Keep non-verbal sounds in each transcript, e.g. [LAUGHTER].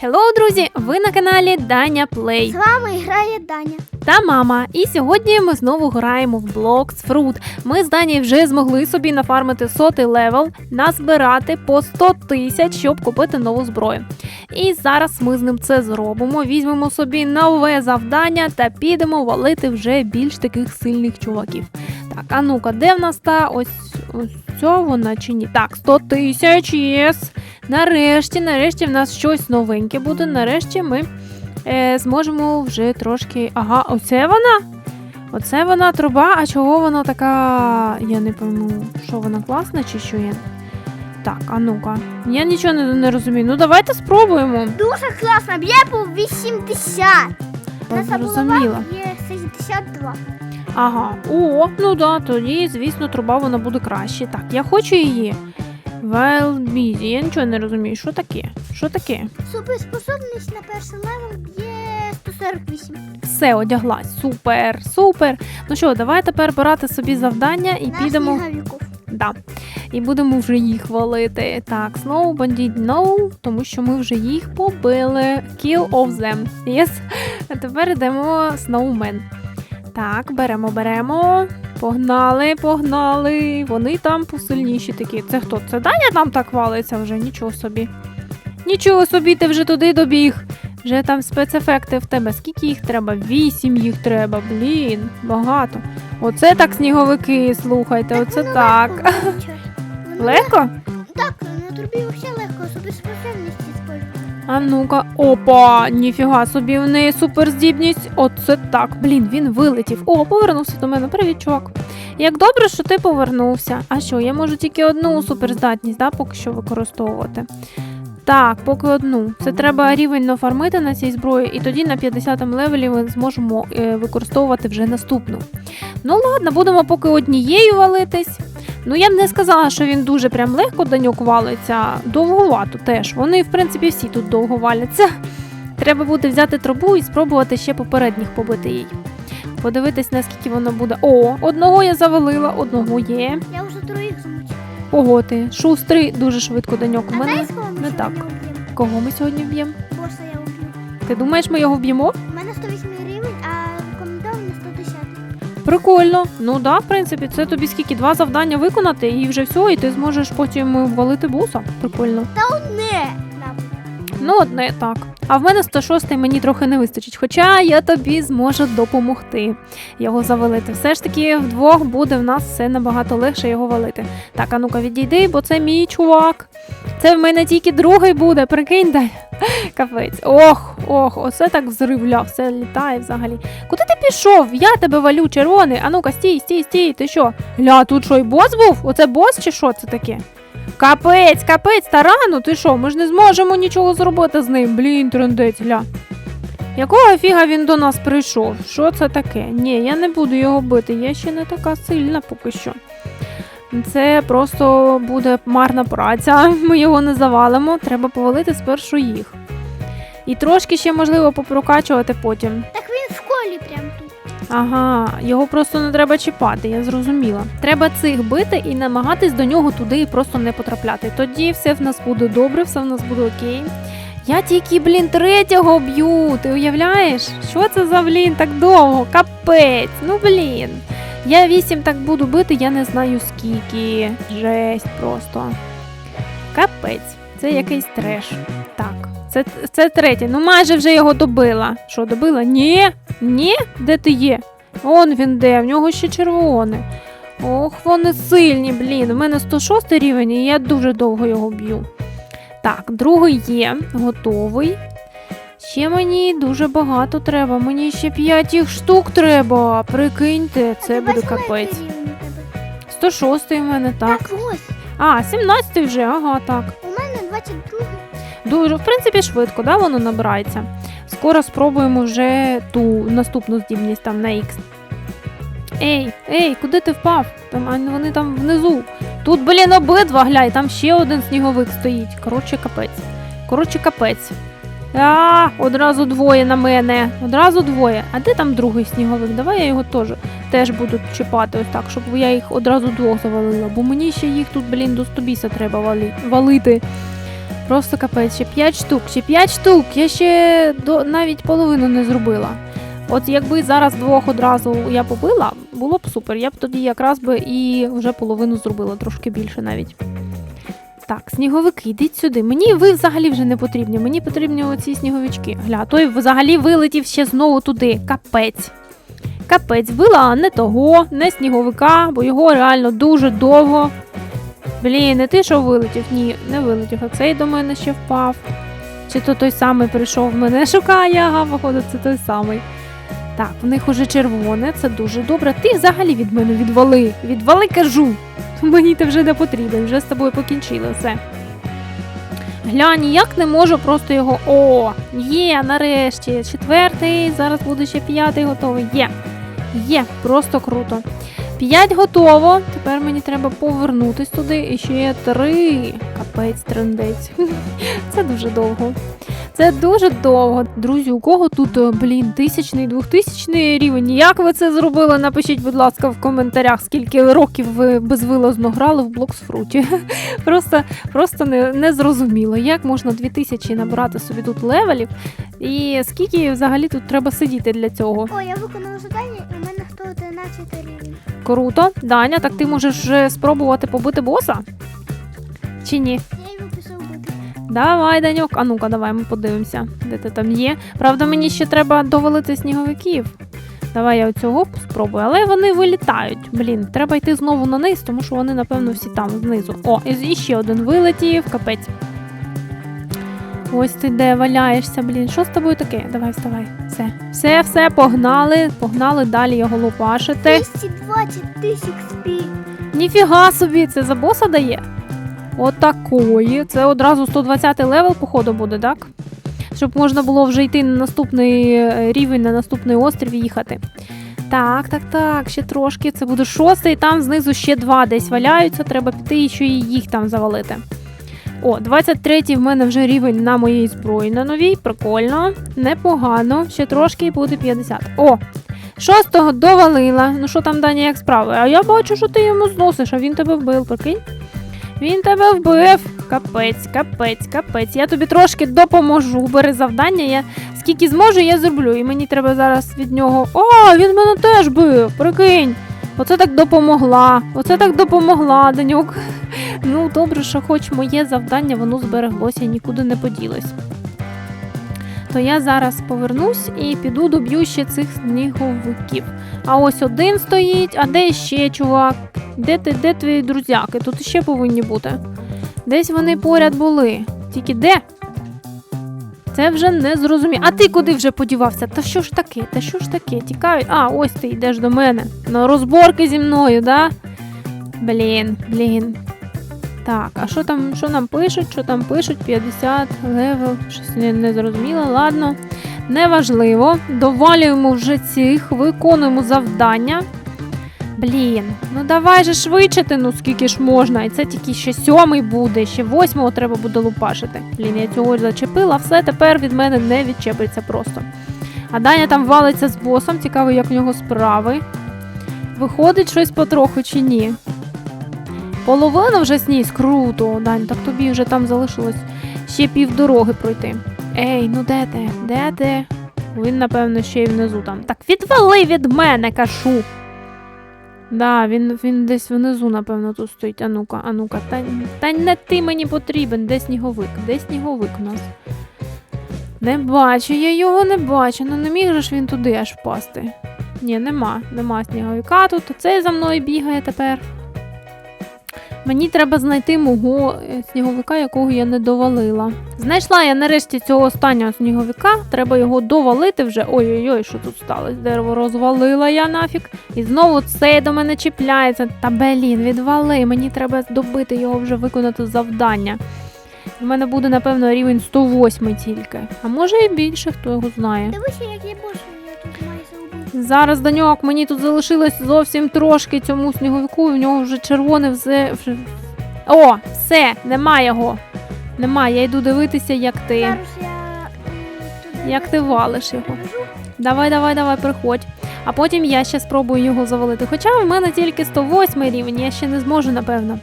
Хеллоу, друзі! Ви на каналі Даня Плей З вами грає Даня. та мама. І сьогодні ми знову граємо в Blocks Fruit. Ми з Дані вже змогли собі нафармити сотий левел, назбирати по 100 тисяч, щоб купити нову зброю. І зараз ми з ним це зробимо. Візьмемо собі нове завдання та підемо валити вже більш таких сильних чуваків. Так, а ну-ка, де в нас та ось ось вона чи ні? Так, 100 тисяч, єс. Нарешті, нарешті в нас щось новеньке буде. Нарешті ми е, зможемо вже трошки. Ага, оце вона? Оце вона труба, а чого вона така. Я не пойму, що вона класна чи що є. Так, а ну-ка. Я нічого не, не розумію. Ну давайте спробуємо. Дуже класно, б'є по 80. Наша Зрозуміла. є 62. Ага. О, ну да, тоді, звісно, труба вона буде краще. Так, я хочу її. Wild Busy. Я нічого не розумію. Що таке? Що таке? Суперспособність на перший левел є 148. Все, одяглась. Супер, супер. Ну що, давай тепер брати собі завдання і Наш підемо. Да. І будемо вже їх валити. Так, Snow Bandit No, тому що ми вже їх побили. Kill of them. Yes. А тепер йдемо Snowman. Так, беремо, беремо. Погнали, погнали. Вони там посильніші такі. Це хто? Це Даня там так валиться вже? Нічого собі. Нічого собі, ти вже туди добіг. Вже там спецефекти в тебе. Скільки їх треба? Вісім їх треба. Блін, багато. Оце так сніговики, слухайте, оце так. легко? Так, на трубі взагалі легко, суперспособність использує. А ну-ка, опа, ніфіга собі, в неї суперздібність. Оце так. Блін, він вилетів. О, повернувся до мене. Привіт, чувак. Як добре, що ти повернувся. А що, я можу тільки одну суперздатність, да, поки що використовувати. Так, поки одну. Це треба рівень нафармити на цій зброї, і тоді на 50 му левелі ми зможемо е, використовувати вже наступну. Ну ладно, будемо поки однією валитись. Ну я б не сказала, що він дуже прям легко даньок валиться. Довговато теж. Вони, в принципі, всі тут довго валяться. Треба буде взяти трубу і спробувати ще попередніх побити їй. Подивитись, наскільки воно буде. О, одного я завалила, одного є. Я вже троїх замучив. Ого ти, шустрий, дуже швидко даньок. У мене не так. кого ми сьогодні вб'ємо? Ти думаєш, ми його вб'ємо? Прикольно. Ну да, в принципі, це тобі скільки два завдання виконати, і вже все, і ти зможеш потім валити боса. Прикольно. Не! Нам. Ну, одне так. А в мене 106 мені трохи не вистачить, хоча я тобі зможу допомогти його завалити. Все ж таки, вдвох буде в нас все набагато легше його валити. Так, а ну-ка відійди, бо це мій чувак. Це в мене тільки другий буде, прикинь, дай. Капець. Ох, ох, оце так взривля, все літає взагалі. Куди ти пішов? Я тебе валю, червоний. А ну-ка, стій, стій, стій, ти що? Гля, тут що, і бос був? Оце бос чи що це таке? Капець, капець, тарану, ти що? Ми ж не зможемо нічого зробити з ним. Блін, трендець, гля. Якого фіга він до нас прийшов? Що це таке? Ні, я не буду його бити, я ще не така сильна поки що. Це просто буде марна праця. [LAUGHS] Ми його не завалимо, треба повалити спершу їх. І трошки ще можливо попрокачувати потім. Так він в колі прям тут. Ага, його просто не треба чіпати, я зрозуміла. Треба цих бити і намагатись до нього туди і просто не потрапляти. Тоді все в нас буде добре, все в нас буде окей. Я тільки, блін, третього б'ю. Ти уявляєш? Що це за блін так довго? Капець, ну блін. Я вісім так буду бити, я не знаю скільки. Жесть просто. Капець, це якийсь треш. Так, це, це третє. Ну майже вже його добила. Що, добила? Ні? Ні? Де ти є? Он він де, в нього ще червоне. Ох, вони сильні, блін. У мене 106 рівень, і я дуже довго його б'ю. Так, другий є, готовий. Ще мені дуже багато треба. Мені ще 5 їх штук треба. Прикиньте, це буде капець. який рівень у 106 у мене так. Так, ось. А, 17 вже, ага, так. У мене 22. Дуже, в принципі, швидко, да, воно набирається. Скоро спробуємо вже ту наступну здібність там на X. Ей, ей, куди ти впав? Там а, вони там внизу. Тут, блін, обидва глянь, там ще один сніговик стоїть. Коротше, капець. Коротше, капець. А, одразу двоє на мене. Одразу двоє. А де там другий сніговик? Давай я його теж, теж буду чіпати ось так, щоб я їх одразу двох завалила. Бо мені ще їх тут, блін, до стобіса треба вали, валити. Просто капець, ще 5 штук, ще 5 штук. Я ще до навіть половину не зробила. От якби зараз двох одразу я побила, було б супер. Я б тоді якраз би і вже половину зробила, трошки більше навіть. Так, сніговики, йдіть сюди. Мені ви взагалі вже не потрібні. Мені потрібні оці сніговички. Гля, той взагалі вилетів ще знову туди. Капець. Капець, била не того, не сніговика, бо його реально дуже довго. Блін, не ти що вилетів? Ні, не вилетів. А цей до мене ще впав. Чи то той самий прийшов мене шукає, ага, походу, це той самий. Так, в них уже червоне, це дуже добре. Ти взагалі від мене відвали. Відвали, кажу. Мені ти вже не потрібен, вже з тобою покінчили все. Глянь, ніяк не можу просто його. О, є, нарешті. Четвертий, зараз буде ще п'ятий готовий. Є. Є, просто круто. П'ять готово. Тепер мені треба повернутись туди. І ще є три. Капець, трендець. [LAUGHS] Це дуже довго. Це дуже довго. Друзі, у кого тут, е, блін, тисячний, двохтисячний рівень? Як ви це зробили? Напишіть, будь ласка, в коментарях, скільки років ви безвилазно грали в Блоксфруті. [LAUGHS] Просто, просто не, не зрозуміло, як можна 2000 набрати собі тут левелів, і скільки взагалі тут треба сидіти для цього. О, я виконала завдання, і у мене хто 11 рівень. Круто. Даня, так ти можеш вже спробувати побити боса? Чи ні? Давай, Даньок. А ну-ка, давай ми подивимося, де ти там є. Правда, мені ще треба довалити сніговиків. Давай я оцього спробую, але вони вилітають. Блін, треба йти знову на низ, тому що вони, напевно, всі там знизу. О, і ще один вилетів, капець. Ось ти де валяєшся, блін. Що з тобою таке? Давай, вставай. Все, все, все, погнали, погнали далі його лупашити. 220 тисяч спі. Ніфіга собі, це за боса дає? Отакої. Це одразу 120 левел, походу, буде, так? Щоб можна було вже йти на наступний е, рівень, на наступний острів і їхати. Так, так, так, ще трошки. Це буде шостий, там знизу ще два десь валяються. Треба піти і ще їх там завалити. О, 23-й в мене вже рівень на моїй зброї на новій. Прикольно, непогано. Ще трошки і буде 50. О! Шостого довалила. Ну що там Даня, як справи? А я бачу, що ти йому зносиш, а він тебе вбив, прикинь? Він тебе вбив. Капець, капець, капець. Я тобі трошки допоможу. Бери завдання. Я скільки зможу, я зроблю. І мені треба зараз від нього. О, він мене теж бив. Прикинь. Оце так допомогла. Оце так допомогла, Данюк. Ну, добре, що хоч моє завдання, воно збереглося нікуди не поділось. То я зараз повернусь і піду доб'ю ще цих сніговиків. А ось один стоїть, а де ще чувак? Де ти, де твої друзяки? Тут ще повинні бути. Десь вони поряд були. Тільки де? Це вже не зрозуміло. А ти куди вже подівався? Та що ж таке? Та що ж таке? Тікають. А, ось ти йдеш до мене. На розборки зі мною, да? Блін, блін. Так, а що там, що нам пишуть? Що там пишуть? 50 левел, щось не, не зрозуміло. Ладно, неважливо. Довалюємо вже цих, виконуємо завдання. Блін, ну давай же швидше ти, ну скільки ж можна. І це тільки ще сьомий буде, ще восьмого треба буде лупашити. Блін, я цього зачепила, все тепер від мене не відчепиться просто. А Даня там валиться з босом, цікаво, як в нього справи. Виходить щось потроху чи ні? Половина вже сніс, круто, Дань, так тобі вже там залишилось ще півдороги пройти. Ей, ну де ти? Де ти? Він, напевно, ще й внизу там. Так відвали від мене, кажу. Да, він, він десь внизу, напевно, тут стоїть. А ну-ка, а ну-ка. Та, та не ти мені потрібен, де сніговик? Де сніговик у нас? Не бачу, я його не бачу. Ну не міг же ж він туди аж впасти. Ні, нема, нема сніговика тут. Цей за мною бігає тепер. Мені треба знайти мого е, сніговика, якого я не довалила. Знайшла я нарешті цього останнього сніговика. Треба його довалити вже. Ой-ой-ой, що тут сталося? Дерево розвалила я нафіг. І знову цей до мене чіпляється. Та блін, відвали. Мені треба добити його вже виконати завдання. У мене буде, напевно, рівень 108 тільки. А може і більше, хто його знає. Дивися, як я більше Зараз Даньок, мені тут залишилось зовсім трошки цьому сніговику, і в нього вже червоне все. О, все, нема його. Нема, я йду дивитися, як ти. Зараз я Як ти валиш його. Давай, давай, давай, приходь. А потім я ще спробую його завалити. Хоча в мене тільки 108 рівень, я ще не зможу, напевно.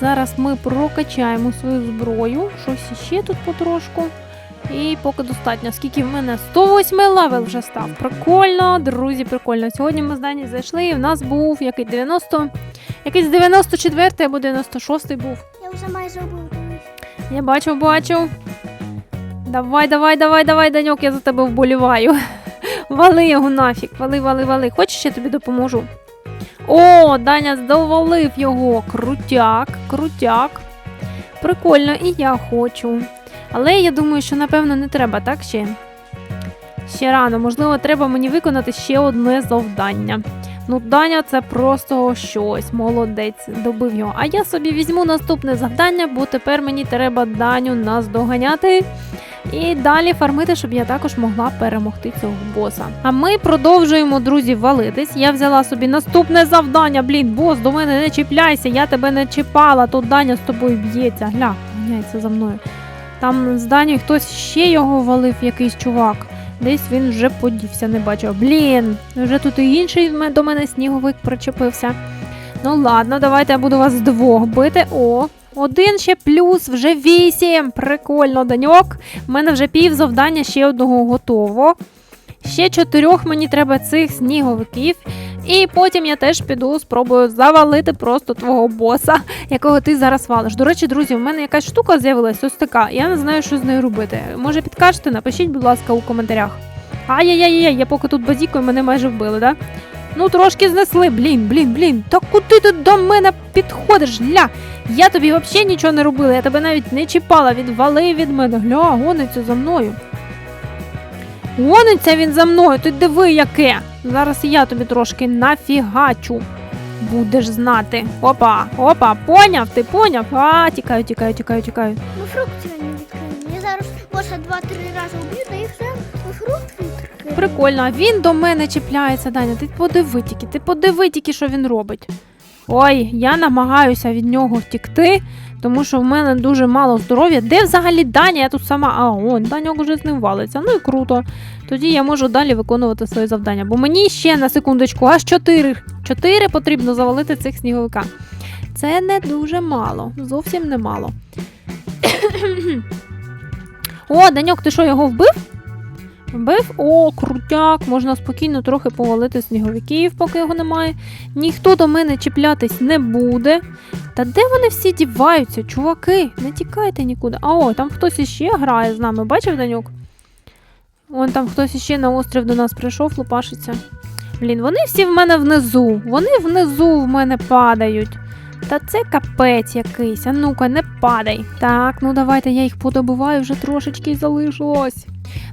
Зараз ми прокачаємо свою зброю. Щось іще тут потрошку. І поки достатньо. Скільки в мене 108 левел вже став. Прикольно, друзі, прикольно. Сьогодні ми з Дані зайшли, і в нас був який 90. Якийсь 94 або 96 був. Я вже майже обудуюсь. Я бачу, бачу. Давай, давай, давай, давай, Даньок, я за тебе вболіваю. [LAUGHS] Вали його нафіг, вали, вали, вали. Хочеш, я тобі допоможу? О, Даня здоволив його. Крутяк, крутяк. Прикольно, і я хочу. Але я думаю, що напевно не треба, так ще? Ще рано, можливо, треба мені виконати ще одне завдання. Ну, Даня, це просто щось. Молодець, добив його. А я собі візьму наступне завдання, бо тепер мені треба Даню наздоганяти. І далі фармити, щоб я також могла перемогти цього боса. А ми продовжуємо, друзі, валитись. Я взяла собі наступне завдання. Блін, бос, до мене не чіпляйся, я тебе не чіпала. Тут Даня з тобою б'ється. Гля, ганяється за мною. Там з Дані хтось ще його валив, якийсь чувак. Десь він вже подівся, не бачив. Блін, вже тут і інший до мене сніговик причепився. Ну ладно, давайте я буду вас двох бити. О, один ще плюс, вже вісім. Прикольно, Даньок. У мене вже пів завдання ще одного готово. Ще чотирьох мені треба цих сніговиків. І потім я теж піду, спробую завалити просто твого боса, якого ти зараз валиш. До речі, друзі, в мене якась штука з'явилась ось така. Я не знаю, що з нею робити. Може, підкажете? Напишіть, будь ласка, у коментарях. Ай-яй-яй, я поки тут базікою мене майже вбили, да? Ну, трошки знесли. Блін, блін, блін. Та куди ти до мене підходиш? Гля, я тобі взагалі нічого не робила, я тебе навіть не чіпала, відвали від мене. Гля, гониться за мною. Гониться він за мною, ти диви яке. Зараз і я тобі трошки нафігачу. Будеш знати. Опа, опа, поняв, ти поняв? А, тікаю, тікаю, тікаю, тікаю. Ну фрукти мені відкрили. Я зараз боса два-три рази уб'ю, та і все. Ну фрукт відкрили. Прикольно, а він до мене чіпляється, Даня. Ти подиви тільки, ти подиви тільки, що він робить. Ой, я намагаюся від нього втікти, тому що в мене дуже мало здоров'я. Де взагалі Даня? Я тут сама. А, он, Даньок вже з ним валиться. Ну і круто. Тоді я можу далі виконувати свої завдання. Бо мені ще на секундочку, аж чотири. Чотири потрібно завалити цих сніговика. Це не дуже мало, зовсім не мало. [COUGHS] О, Даньок, ти що, його вбив? Вбив? О, крутяк, можна спокійно трохи повалити сніговиків, поки його немає. Ніхто до мене чіплятись не буде. Та де вони всі діваються, чуваки? Не тікайте нікуди. А о, там хтось іще грає з нами, бачив Данюк? Вон там хтось іще на острів до нас прийшов, лупашиться. Блін, вони всі в мене внизу. Вони внизу в мене падають. Та це капець якийсь. А ну-ка, не падай. Так, ну давайте я їх подобуваю, вже трошечки залишилось.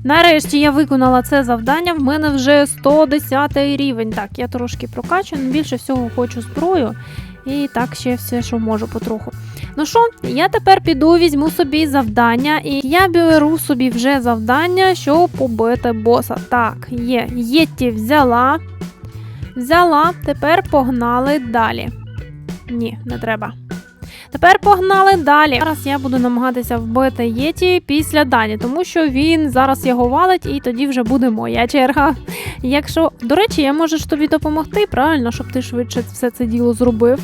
Нарешті я виконала це завдання. В мене вже 110 рівень. Так, я трошки прокачую, але більше всього хочу зброю. І так ще все, що можу потроху. Ну що, я тепер піду, візьму собі завдання, і я беру собі вже завдання, щоб побити боса. Так, є. Єтті взяла. Взяла, тепер погнали далі. Ні, не треба. Тепер погнали далі. Зараз я буду намагатися вбити Єті після Дані, тому що він зараз його валить, і тоді вже буде моя черга. Якщо, до речі, я можу ж тобі допомогти, правильно, щоб ти швидше все це діло зробив.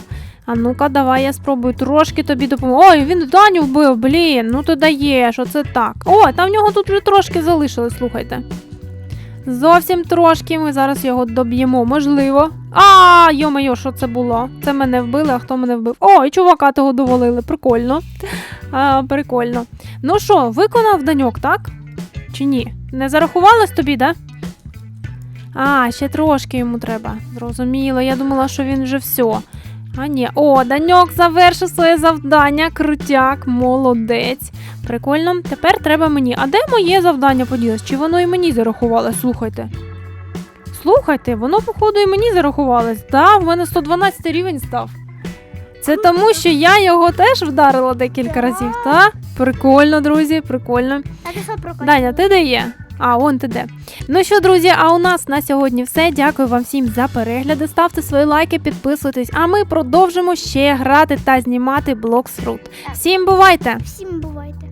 А ну-ка, давай я спробую трошки тобі допомогти. Ой, він Даню вбив, блін, ну ти даєш, оце так. Ой, там в нього тут вже трошки залишилось, слухайте. Зовсім трошки ми зараз його доб'ємо, можливо. А, йо-моє, що це було? Це мене вбили, а хто мене вбив? О, і чувака того довалили. Прикольно. [LAUGHS] А, прикольно. Ну що, виконав даньок, так? Чи ні? Не зарахувалось тобі, да? А, ще трошки йому треба. Зрозуміло, я думала, що він вже все. А ні. О, Даньок завершив своє завдання. Крутяк, молодець. Прикольно. Тепер треба мені. А де моє завдання поділось? Чи воно і мені зарахувалось? Слухайте. Слухайте, воно, походу, і мені зарахувалось. Так, в мене 112 рівень став. Це тому, що я його теж вдарила декілька разів, так? Прикольно, друзі, прикольно. Даня, ти де є? А, он ти де. Ну що, друзі, а у нас на сьогодні все. Дякую вам всім за перегляди. Ставте свої лайки, підписуйтесь, а ми продовжимо ще грати та знімати Блокс Фрут. Всім бувайте! Всім бувайте.